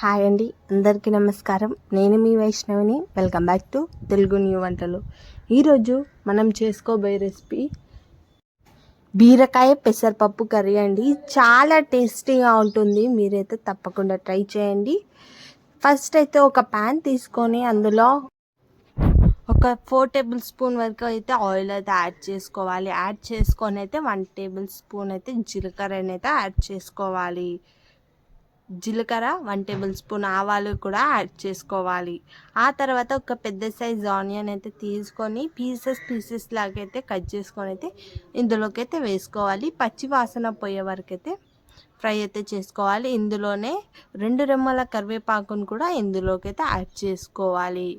Hi అండి అందరికీ నమస్కారం. నేను మీ వైష్ణవిని. Welcome back to Telugu new వంటలు. ఈరోజు మనం చేసుకోబోయే రెసిపీ బీరకాయ పెసరపప్పు కర్రీ అండి. చాలా టేస్టీగా ఉంటుంది. మీరైతే తప్పకుండా ట్రై చేయండి. ఫస్ట్ అయితే ఒక ప్యాన్ తీసుకొని అందులో ఒక ఫోర్ టేబుల్ స్పూన్ వరకు అయితే ఆయిల్ అయితే యాడ్ చేసుకోవాలి. యాడ్ చేసుకొని అయితే వన్ టేబుల్ స్పూన్ అయితే జీలకర్ర అయితే యాడ్ చేసుకోవాలి. జీలకర్ర వన్ టేబుల్ స్పూన్ ఆవాలు కూడా యాడ్ చేసుకోవాలి. ఆ తర్వాత ఒక పెద్ద సైజ్ ఆనియన్ అయితే తీసుకొని పీసెస్ పీసెస్ లాగైతే కట్ చేసుకొని అయితే ఇందులోకి అయితే వేసుకోవాలి. పచ్చి వాసన పోయే వరకు అయితే ఫ్రై అయితే చేసుకోవాలి. ఇందులోనే రెండు రెమ్మల కరివేపాకును కూడా ఇందులోకి అయితే యాడ్ చేసుకోవాలి.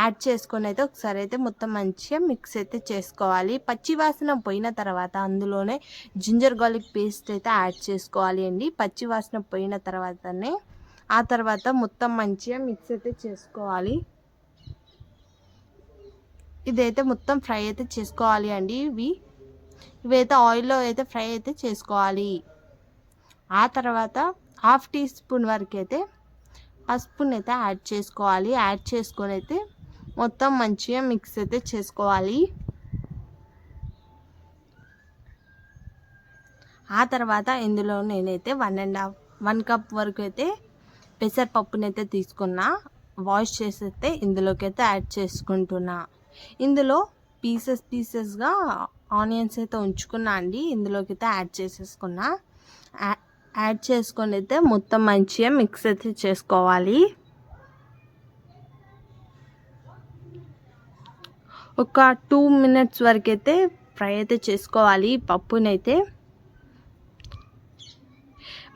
యాడ్ చేసుకొని అయితే ఒకసారి అయితే మొత్తం మంచిగా మిక్స్ అయితే చేసుకోవాలి. పచ్చి వాసన పోయిన తర్వాత అందులోనే జింజర్ గార్లిక్ పేస్ట్ అయితే యాడ్ చేసుకోవాలి అండి. పచ్చి వాసన పోయిన తర్వాతనే ఆ తర్వాత మొత్తం మంచిగా మిక్స్ అయితే చేసుకోవాలి. ఇదైతే మొత్తం ఫ్రై అయితే చేసుకోవాలి అండి ఇవి. ఇవైతే ఆయిల్లో అయితే ఫ్రై అయితే చేసుకోవాలి. ఆ తర్వాత హాఫ్ టీ స్పూన్ వరకు అయితే పసుపుని అయితే యాడ్ చేసుకోవాలి. యాడ్ చేసుకొని అయితే మొత్తం మంచిగా మిక్స్ అయితే చేసుకోవాలి. ఆ తర్వాత ఇందులో నేనైతే one and half one cup వరకు అయితే పెసరపప్పునైతే తీసుకున్నా. వాష్ చేసైతే ఇందులోకి అయితే యాడ్ చేసుకుంటున్నా. ఇందులో పీసెస్ పీసెస్గా ఆనియన్స్ అయితే ఉంచుకున్నా అండి. ఇందులోకి అయితే యాడ్ చేసేసుకున్నా. యాడ్ చేసుకొని అయితే మొత్తం మంచిగా మిక్స్ అయితే చేసుకోవాలి. ఒక టూ మినిట్స్ వరకు అయితే ఫ్రై అయితే చేసుకోవాలి పప్పునైతే.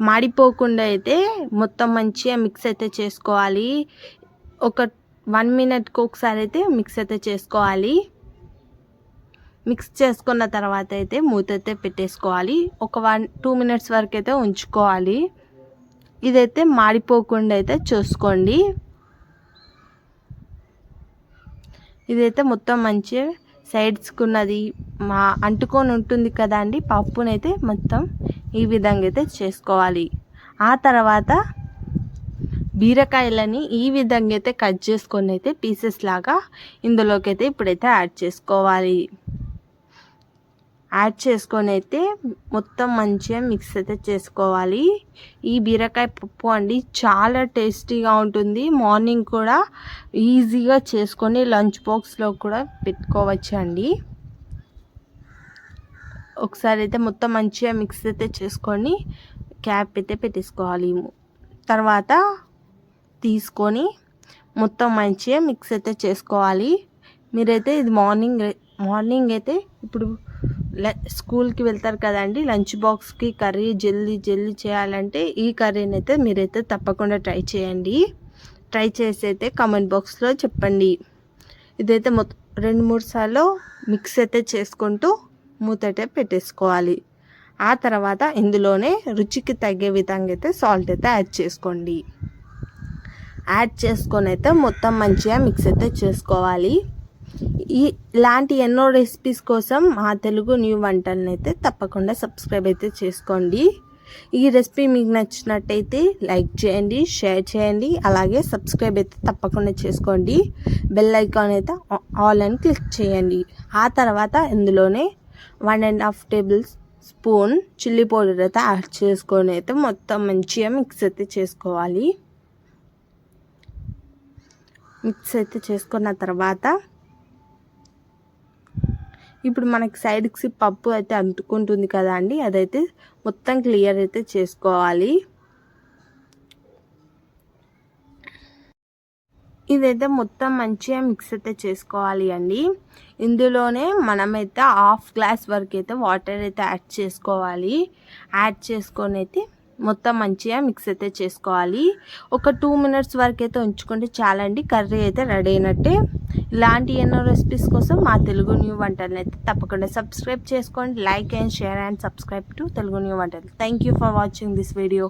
మాడిపోకుండా అయితే మొత్తం మంచిగా మిక్స్ అయితే చేసుకోవాలి. ఒక వన్ మినిట్కి ఒకసారి అయితే మిక్స్ అయితే చేసుకోవాలి. మిక్స్ చేసుకున్న తర్వాత అయితే మూత అయితే పెట్టేసుకోవాలి. ఒక వన్ టూ మినిట్స్ వరకు అయితే ఉంచుకోవాలి. ఇదైతే మాడిపోకుండా అయితే చూసుకోండి. ఇదైతే మొత్తం మంచిగా సైడ్స్కి ఉన్నది మా అంటుకొని ఉంటుంది కదా అండి పప్పునైతే మొత్తం ఈ విధంగా అయితే చేసుకోవాలి. ఆ తర్వాత బీరకాయలని ఈ విధంగా అయితే కట్ చేసుకొని అయితే పీసెస్ లాగా ఇందులోకి అయితే ఇప్పుడైతే యాడ్ చేసుకోవాలి. యాడ్ చేసుకొని అయితే మొత్తం మంచిగా మిక్స్ అయితే చేసుకోవాలి. ఈ బీరకాయ పప్పు అండి చాలా టేస్టీగా ఉంటుంది. మార్నింగ్ కూడా ఈజీగా చేసుకొని లంచ్ బాక్స్లో కూడా పెట్టుకోవచ్చు అండి ఒకసారి అయితే మొత్తం మంచిగా మిక్స్ అయితే చేసుకొని క్యాప్ అయితే పెట్టేసుకోవాలి. తర్వాత తీసుకొని మొత్తం మంచిగా మిక్స్ అయితే చేసుకోవాలి. మీరైతే ఇది మార్నింగ్ మార్నింగ్ అయితే ఇప్పుడు స్కూల్కి వెళ్తారు కదండి లంచ్ బాక్స్కి కర్రీ జల్దీ జల్దీ చేయాలంటే ఈ కర్రీని అయితే మీరైతే తప్పకుండా ట్రై చేయండి. ట్రై చేసి అయితే కామెంట్ బాక్స్లో చెప్పండి. ఇదైతే మొత్తం రెండు మూడు సార్లు మిక్స్ అయితే చేసుకుంటూ మూతటే పెట్టేసుకోవాలి. ఆ తర్వాత ఇందులోనే రుచికి తగ్గే విధంగా అయితే సాల్ట్ అయితే యాడ్ చేసుకోండి. యాడ్ చేసుకొని అయితే మొత్తం మంచిగా మిక్స్ అయితే చేసుకోవాలి. ఇలాంటి ఎన్నో రెసిపీస్ కోసం మా తెలుగు న్యూ వంటలను అయితే తప్పకుండా సబ్స్క్రైబ్ అయితే చేసుకోండి. ఈ రెసిపీ మీకు నచ్చినట్టయితే లైక్ చేయండి షేర్ చేయండి అలాగే సబ్స్క్రైబ్ అయితే తప్పకుండా చేసుకోండి. బెల్ ఐకాన్ అయితే ఆల్ అని క్లిక్ చేయండి. ఆ తర్వాత ఇందులోనే one and half tablespoon chilli powder అయితే యాడ్ చేసుకొని అయితే మొత్తం మంచిగా మిక్స్ అయితే చేసుకోవాలి. మిక్స్ అయితే చేసుకున్న తర్వాత ఇప్పుడు మనకి సైడ్కి పప్పు అయితే అంటుకుంటుంది కదా అండి అదైతే మొత్తం క్లియర్ అయితే చేసుకోవాలి. ఇదైతే మొత్తం మంచిగా మిక్స్ అయితే చేసుకోవాలి అండి. ఇందులోనే మనమైతే హాఫ్ గ్లాస్ వరకు అయితే వాటర్ అయితే యాడ్ చేసుకోవాలి. యాడ్ చేసుకొని అయితే మొత్తం మంచిగా మిక్స్ అయితే చేసుకోవాలి. ఒక టూ మినిట్స్ వరకు అయితే ఉంచుకుంటే చాలండి కర్రీ అయితే రెడీ అయినట్టే. ఇలాంటి ఎన్నో రెసిపీస్ కోసం మా తెలుగు న్యూ వంటలను అయితే తప్పకుండా సబ్స్క్రైబ్ చేసుకోండి. Like and share and subscribe to Telugu new వంటలు. Thank you for watching this video